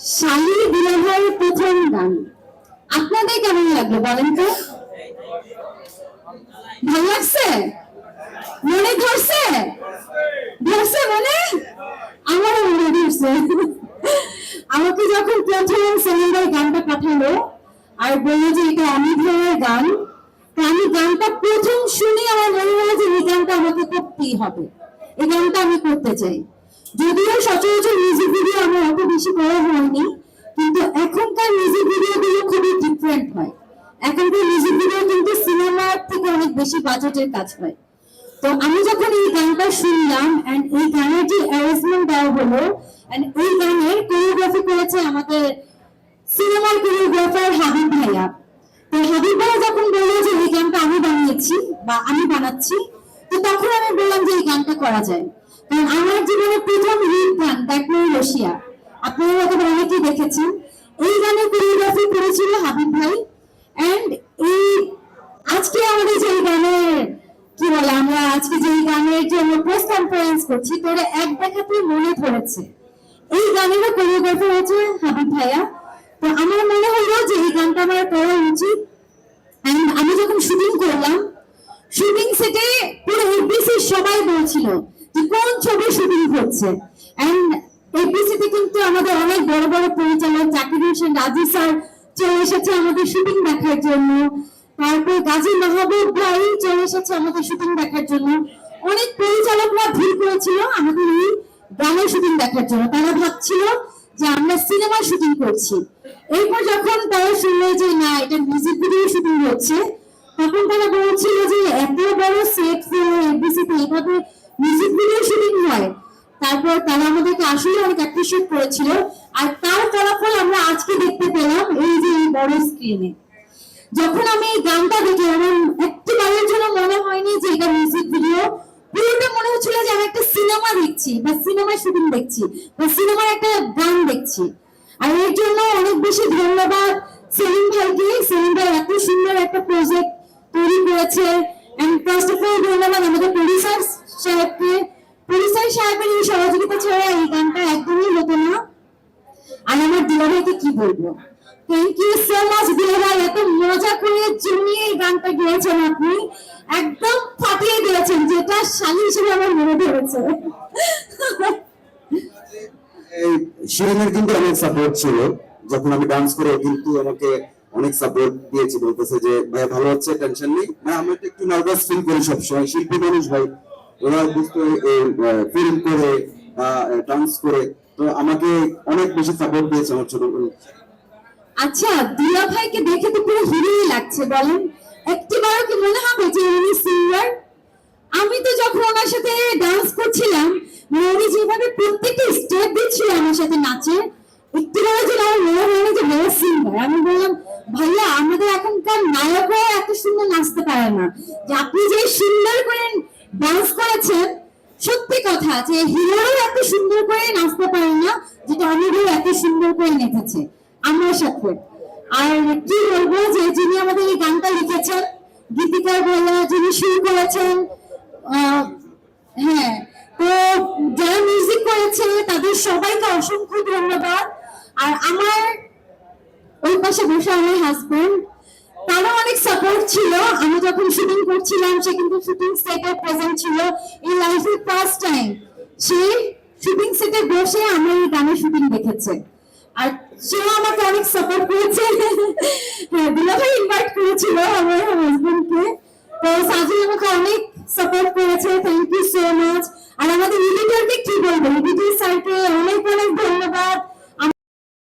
শালি দিলাভাইয়ের প্রথম গান আপনাদের কেমন লাগল বলেন তো? ভালো লাগছে? মনে ধরছে? ধরছে মনে? আমারও মনে ধরছে। আমাকে যখন প্রথম সেলিন্দার গানটা পাঠালো আর বলল যে এটা অমিত ভাইয়ের গান, তো আমি গানটা প্রথম শুনে আমার মনে হলো যে এই গানটা আমাকে করতেই হবে। এই গানটা আমি করতে চাই। যদিও সচরাচর মিউজিক ভিডিও আমার অত বেশি করা হয়নি, কিন্তু এখনকার মিউজিক ভিডিও গুলো খুবই ডিফারেন্ট হয়। এখনকার মিউজিক ভিডিও কিন্তু সিনেমার থেকে অনেক বেশি বাজেটের কাজ হয়। তো আমি যখন এই গানটা শুনলাম এন্ড এই গানের যে অ্যারেঞ্জমেন্ট দেওয়া হলো এন্ড এই গানের কোরিওগ্রাফি করেছে আমাদের সিনেমার কোরিওগ্রাফার হাবিব ভাইয়া। তো হাবিব ভাইয়া যখন বলল যে এই গানটা আমি বানিয়েছি বা আমি বানাচ্ছি, তো তখন আমি বললাম যে এই গানটা করা যায়। আমার জীবনে প্রথম হিট গান ব্যাকমেন রশিয়া। আপনারা হয়তো অনেকেই দেখেছেন। এই গানের কোরিওগ্রাফি করেছিল হাবিব ভাই। এন্ড এই আজকে আমাদের যে গানের, কি বলে, আমরা আজকে যে গানের জন্য প্রেস কনফারেন্স করছি তোরা এক দেখাতে মনে ধরেছে এই গানেরও কোরিওগ্রাফি হয়েছে হাবিব ভাইয়া। তো আমার মনে হলো যে এই গানটা আমার করা উচিত। এন্ড আমি যখন শুটিং করলাম শুটিং সেটে পুরো এফবিসি সবাই বলছিল কোন ছবি শুটিং হচ্ছে? এফবিসিতে কিন্তু আমাদের অনেক বড় বড় পরিচালক জাকির হোসেন রাজু স্যার চলে এসেছে আমাদের শুটিং দেখার জন্য। তারপর গাজী মাহবুব ভাই চলে এসেছে আমাদের শুটিং দেখার জন্য। অনেক পরিচালকরা ভিড় করেছিল আমাদের এই গানের শুটিং দেখার জন্য। তারা ভাবছিল যে আমরা সিনেমা শুটিং করছি। এরপর যখন তারা শুনলো যে না, এটা মিউজিক ভিডিও শুটিং হচ্ছে, তখন তারা বলছিল যে এত বড় সেট এফবিসি তে এইভাবে মিউজিক ভিডিও শুটিং হয়। তারপর তারা আমাদেরকে আসলে অনেক অ্যাপ্রিশিয়েট করেছিল। আর তার ফলাফল আমরা আজকে দেখতে পেলাম এই যে এই বড় স্ক্রিনে যখন আমি এই গানটা দেখি আমার একটি বারের জন্য মনে হয়নি যে এটা মিউজিক ভিডিও পুরোটা মনে হচ্ছিল যে আমি একটা সিনেমা দেখছি বা সিনেমা শুটিং দেখছি বা সিনেমার একটা গান দেখছি। আর এর জন্য অনেক বেশি ধন্যবাদ সেলিম ভাইকে। সেলিম ভাই এত সুন্দর একটা প্রজেক্ট তৈরি করেছে। First of all thank you so much এত মজা করে এই গানটা আপনি। একদম ফাটিয়ে দিয়েছেন, যেটা শালী হিসেবে আমার মনে কিন্তু অনেক সাপোর্ট ছিল। যখন আমি ডান্স করে কিন্তু আমাকে অনেক সাপোর্ট দিয়েছে বলতেছে যে ভাই ভালো হচ্ছে? টেনশন নেই? আমি একটু নার্ভাস ফিল করি সবসময়। শিল্পী মানুষ ভাই, ওরা বুঝতে ফিল্ম করে ডান্স করে তো আমাকে অনেক বেশি সাপোর্ট দিয়েছে আমার ছোট বোন। আচ্ছা দিলা ভাইকে দেখে তো পুরো হিরোই লাগছে, বলেন। একটিবারও কি মনে হবে যে উনি সিঙ্গার আমি তো যখন ওনার সাথে ডান্স করছিলাম মানে উনি যেভাবে প্রত্যেকটা স্টেপ দিচ্ছিল আমার সাথে নাচে, একটিবারও যেন আমার মনে হয়নি যে বড় সিঙ্গার আমি বললাম, ভাইয়া, আমাদের এখনকার নায়করা এত সুন্দর নাচতে পারে না। যে আপনি যে সুন্দর করে ডান্স করেছেন সত্যি কথা যে হিরোও এত সুন্দর করে নাচতে পারে না যেটা অনেকেও এত সুন্দর করে নেচেছে। আমার সাথে। আর কি বলব যে যিনি আমাদের এই গানটা লিখেছেন, গীতিকার বলা, যিনি শুরু করেছেন হ্যাঁ তো যারা মিউজিক করেছে, তাদের সবাইকে অসংখ্য ধন্যবাদ। আর আমার ওই পাশে বসে আমার হাজবেন্ড তারও অনেক সাপোর্ট ছিল। আমি যখন শুটিং করছিলাম, সে কিন্তু শুটিং সেটে প্রেজেন্ট ছিল এই লাইফের ফার্স্ট টাইম সে শুটিং সেটে বসে আমার এই গানের শুটিং দেখেছে। আর সেও আমাকে অনেক সাপোর্ট করেছে। হ্যাঁ দুলাভাই ইনভাইট করেছিল আমার হাজবেন্ডকে তো সাজিদ আমাকে অনেক